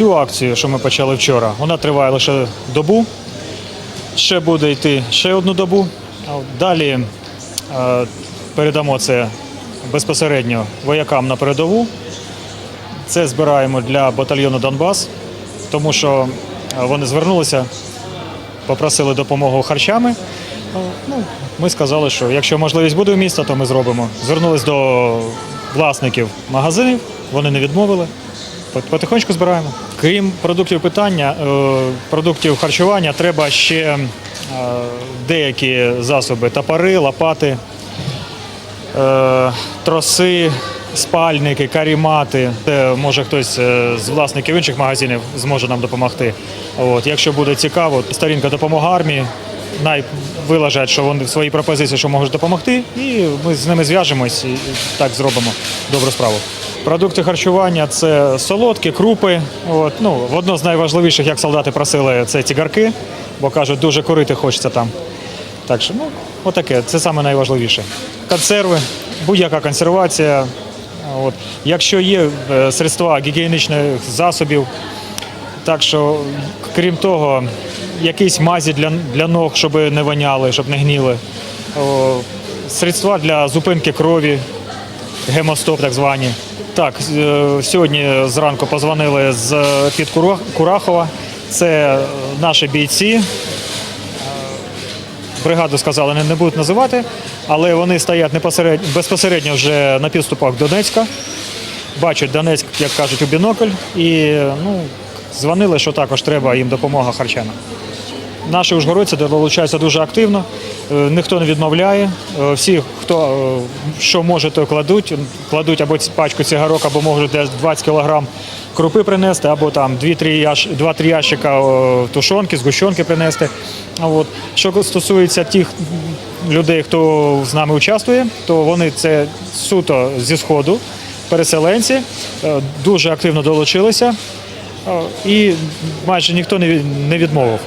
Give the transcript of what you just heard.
Цю акцію, що ми почали вчора, вона триває лише добу. Ще буде йти ще одну добу. Далі е, передамо це безпосередньо воякам на передову. Це збираємо для батальйону Донбас, тому що е, вони звернулися, попросили допомогу харчами. Ну, ми сказали, що якщо можливість буде в місті, то ми зробимо. Звернулись до власників магазинів, вони не відмовили. Пот- Потихоньку збираємо. Крім продуктів питання, е, продуктів харчування, треба ще е, деякі засоби: топори, лопати, е, троси, спальники, карімати. Може хтось з власників інших магазинів зможе нам допомогти. От, якщо буде цікаво, сторінка допомога армії. Най що вони свої пропозиції, що можуть допомогти, і ми з ними зв'яжемось і так зробимо добру справу. Продукти харчування це солодкі, крупи. От, ну, одно з найважливіших, як солдати просили, це цігарки, бо кажуть, дуже курити хочеться там. Так що, ну, отаке, це саме найважливіше. Консерви, будь-яка консервація. От. Якщо є е, средства гігієнічних засобів, так що, крім того, якісь мазі для, для ног, щоб не воняли, щоб не гніли. О, средства для зупинки крові, гемостоп так звані. Так, е, сьогодні зранку позвонили з під Курахова. Це наші бійці. Бригаду сказали, не, будуть називати, але вони стоять безпосередньо вже на підступах Донецька. Бачать Донецьк, як кажуть, у бінокль, і ну, дзвонили, що також треба їм допомога харчана. Наші ужгородці долучаються дуже активно, е, ніхто не відмовляє. Е, Всі, хто е, що може, то кладуть. Кладуть або пачку цигарок, або можуть десь 20 кг крупи принести, або там 2-3 ящика тушонки, згущенки принести. От. Що стосується тих людей, хто з нами участвує, то вони це суто зі сходу, переселенці, дуже активно долучилися. І майже ніхто не відмовив.